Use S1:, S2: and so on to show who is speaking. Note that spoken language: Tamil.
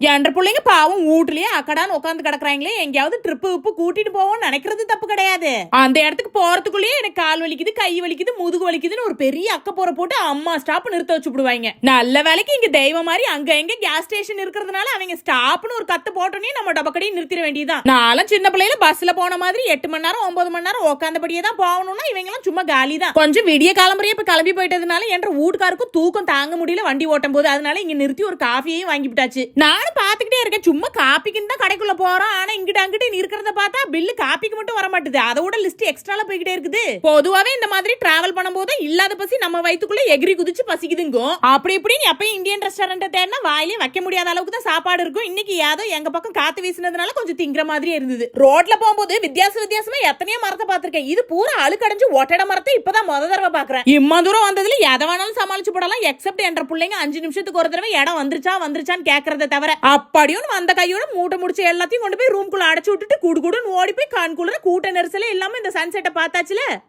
S1: என்ற பிள்ளைங்க பாவம் வீட்டுலயே அக்கடான்னு உட்காந்து கிடக்குறாங்களே எங்கேயாவது ட்ரிப்பு உப்பு கூட்டிட்டு போவோம்னு நினைக்கிறது தப்பு கிடையாது. அந்த இடத்துக்கு போறதுக்குள்ளேயே எனக்கு கால் வலிக்குது கை வலிக்குது முதுகு வலிக்குதுன்னு ஒரு பெரிய அக்க போற போட்டு அம்மா ஸ்டாப் நிறுத்த வச்சு விடுவாங்க நல்ல வேலைக்கு இங்க தெய்வம் மாதிரி அங்க எங்க கேஸ் ஸ்டேஷன் இருக்கிறதுனால அவங்க ஸ்டாப்னு ஒரு கத்து போட்டோன்னே நம்ம டபக்கடியும் நிறுத்திட வேண்டியதுதான். நானும் சின்ன பிள்ளையில பஸ்ல போன மாதிரி எட்டு மணி நேரம் ஒன்பது மணி நேரம் உட்காந்தபடியே தான் போகணும்னா இவங்க எல்லாம் சும்மா காலி தான் கொஞ்சம் விடிய காலம்பறையே இப்ப கிளம்பி போயிட்டதுனால என்ற வீட்டுக்காருக்கும் தூக்கம் தாங்க முடியல வண்டி ஓட்டும் போது அதனால இங்க நிறுத்தி ஒரு காஃபியையும் வாங்கிவிட்டாச்சு நானும் பாத்துக்கிட்டே இருக்கேன். சும்மா காப்பிக்குன்னு தான் கடைக்குள்ள போறோம். ஆனா இங்கிட்ட அங்கிட்ட இருக்கிறத பார்த்தா பில்லு காப்பிக்கு மட்டும் வர மாட்டுது அதோட லிஸ்ட் எக்ஸ்ட்ரால போய்கிட்டே இருக்குது. பொதுவாவே இந்த மாதிரி டிராவல் பண்ணும்போது இல்லாத பசி நம்ம வயிற்றுக்குள்ள எகிரி குதிச்சு பசிக்குதுங்க. அப்படி இப்படின்னு எப்பயும் இந்தியன் ரெஸ்டாரண்ட் தேடினா வாயிலே வைக்க முடியாத அளவுக்கு தான் சாப்பாடு இருக்கும். இன்னைக்கு ஏதோ எங்க பக்கம் காத்து வீசினதுனால கொஞ்சம் திங்கிற மாதிரி இருந்தது. ரோட்ல போகும்போது வித்தியாச வித்தியாசமா எத்தனையோ மரத்தை பார்த்திருக்கேன். இது பூரா அழுக்கடைஞ்சு ஒட்டட மரத்தை இப்பதான் முத தடவை பாக்குறேன் இம்மா தூரம் வந்ததுல எதை வேணாலும் சமாளிச்சு போடலாம். எக்ஸப்ட் என்ற பிள்ளைங்க அஞ்சு நிமிஷத்துக்கு ஒரு தடவை இடம் வந்துருச்சா வந்துருச்சான்னு கேக்குறத தவிர. அப்படியும் அந்த கையோட மூட்டை முடிச்சு எல்லாத்தையும் கொண்டு போய் ரூம்குள்ள அடைச்சு விட்டுட்டு குடு குடுன்னு ஓடி போய் கண்குள்ள கூட்ட நெரிசலே இல்லாம இந்த சன்செட்டை பார்த்தாச்சுல?